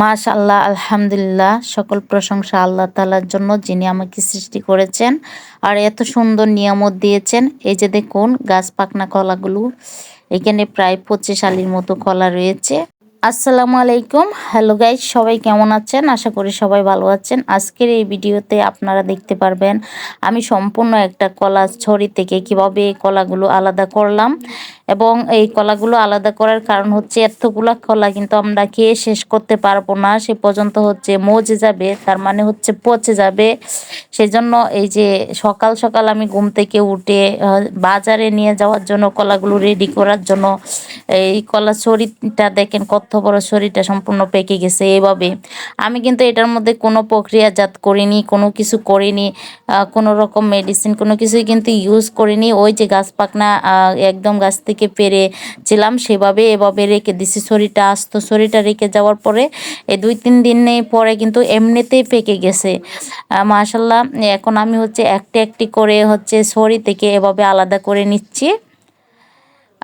মাশাল্লাহ আলহামদুলিল্লাহ। সকল প্রশংসা আল্লাহ তালার জন্য যিনি আমাকে সৃষ্টি করেছেন আর এত সুন্দর নিয়ামত দিয়েছেন। এই যে দেখুন, গাছ পাকনা কলাগুলো, এখানে প্রায় পঁচিশ আলির মতো কলা রয়েছে। আসসালামু আলাইকুম। হ্যালো গাইজ সবাই কেমন আছেন? আশা করি সবাই ভালো আছেন। আজকের এই ভিডিওতে আপনারা দেখতে পারবেন, আমি সম্পূর্ণ একটা কলা ছড়ি থেকে কীভাবে কলাগুলো আলাদা করলাম। এবং এই কলাগুলো আলাদা করার কারণ হচ্ছে এতগুলা কলা কিন্তু আমরা খেয়ে শেষ করতে পারব না, সে পর্যন্ত হচ্ছে মজে যাবে, তার মানে হচ্ছে পচে যাবে। সেজন্য এই যে সকাল সকাল আমি ঘুম থেকে উঠে বাজারে নিয়ে যাওয়ার জন্য কলাগুলো রেডি করার জন্য এই কলা শরীরটা দেখেন কত বড় শরীরটা সম্পূর্ণ পেকে গেছে এভাবে। আমি কিন্তু এটার মধ্যে কোনো প্রক্রিয়াজাত করিনি, কোনো কিছু করিনি কোনো রকম মেডিসিন কোনো কিছুই কিন্তু ইউজ করিনি। ওই যে গাছ পাকনা একদম গাছ থেকে পেরেছিলাম সেভাবে এভাবে রেখে দিছি। শরীরটা আস্ত, শরীরটা রেখে যাওয়ার পরে এই দুই তিন দিনে পরে কিন্তু এমনিতেই পেকে গেছে। মাশাল্লাহ, এখন আমি হচ্ছে একটি একটি করে হচ্ছে শরীর থেকে এভাবে আলাদা করে নিচ্ছি।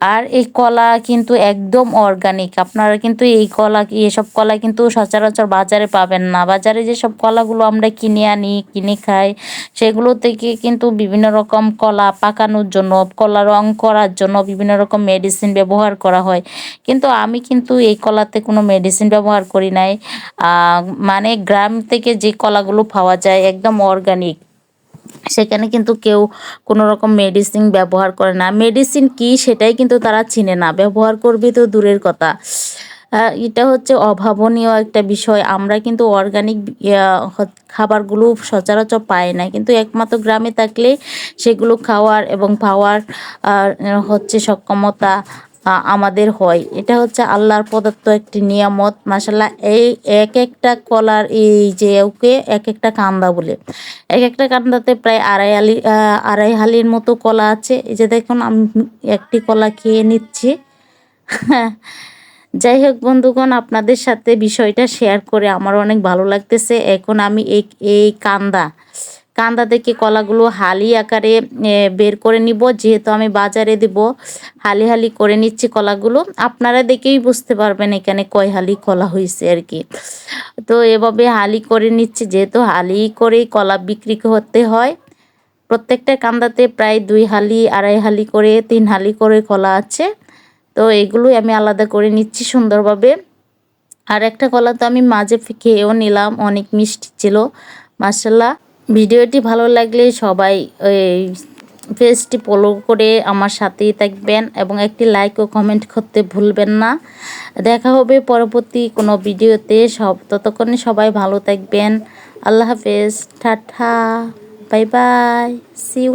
আর এই কলা কিন্তু একদম অর্গানিক আপনারা কিন্তু এই কলা, এসব কলা কিন্তু সচরাচর বাজারে পাবেন না। বাজারে যেসব কলাগুলো আমরা কিনে আনি, কিনে খাই, সেগুলো থেকে কিন্তু বিভিন্ন রকম কলা পাকানোর জন্য, কলা রং করার জন্য বিভিন্ন রকম মেডিসিন ব্যবহার করা হয়। কিন্তু আমি কিন্তু এই কলাতে কোনো মেডিসিন ব্যবহার করি নাই। মানে গ্রাম থেকে যে কলাগুলো পাওয়া যায় একদম অর্গানিক সেখানে কিন্তু কেউ কোনো রকম মেডিসিন ব্যবহার করে না। মেডিসিন কি সেটাই কিন্তু তারা চিনে না। ব্যবহার করবে তো দূরের কথা। এটা হচ্ছে অভাবনীয় একটা বিষয়। আমরা কিন্তু অর্গানিক খাবারগুলো সচরাচর পাই না। কিন্তু একমাত্র গ্রামে থাকলে সেগুলো খাওয়ার এবং পাওয়ার হচ্ছে সক্ষমতা আমাদের হয়। এটা হচ্ছে আল্লাহর প্রদত্ত একটি নিয়ামত। মাসাল্লাহ এই এক একটা কলার, এই যে ওকে এক একটা কান্দা বলে। এক একটা কান্দাতে প্রায় আড়াই আলি আড়াই হালির মতো কলা আছে। এই যে দেখুন, আমি একটি কলা খেয়ে নিচ্ছি। যাই হোক বন্ধুগণ, আপনাদের সাথে বিষয়টা শেয়ার করে আমার অনেক ভালো লাগতেছে। এখন আমি এই এই কান্দা কান্দা থেকে কলাগুলো হালি আকারে বের করে নিব। যেহেতু আমি বাজারে দেব, হালি হালি করে নিচ্ছি কলাগুলো। আপনারা দেখেই বুঝতে পারবেন এখানে কয় হালি কলা হয়েছে আর কি। তো এভাবে হালি করে নিচ্ছি। যেহেতু হালি করেই কলা বিক্রি করতে হয়, প্রত্যেকটা কান্দাতে প্রায় দুই হালি, আড়াই হালি করে, তিন হালি করে কলা আছে। তো এগুলোই আমি আলাদা করে নিচ্ছি সুন্দরভাবে। আর একটা কলা তো আমি মাঝে খেয়েও নিলাম, অনেক মিষ্টি ছিল মাসাল্লাহ ভিডিওটি ভালো লাগলে সবাই এই পেজটি ফলো করে আমার সাথেই থাকবেন এবং একটি লাইক ও কমেন্ট করতে ভুলবেন না। দেখা হবে পরবর্তী কোনো ভিডিওতে। সব, ততক্ষণে সবাই ভালো থাকবেন। আল্লাহ হাফেজ। Tata. Bye bye. See you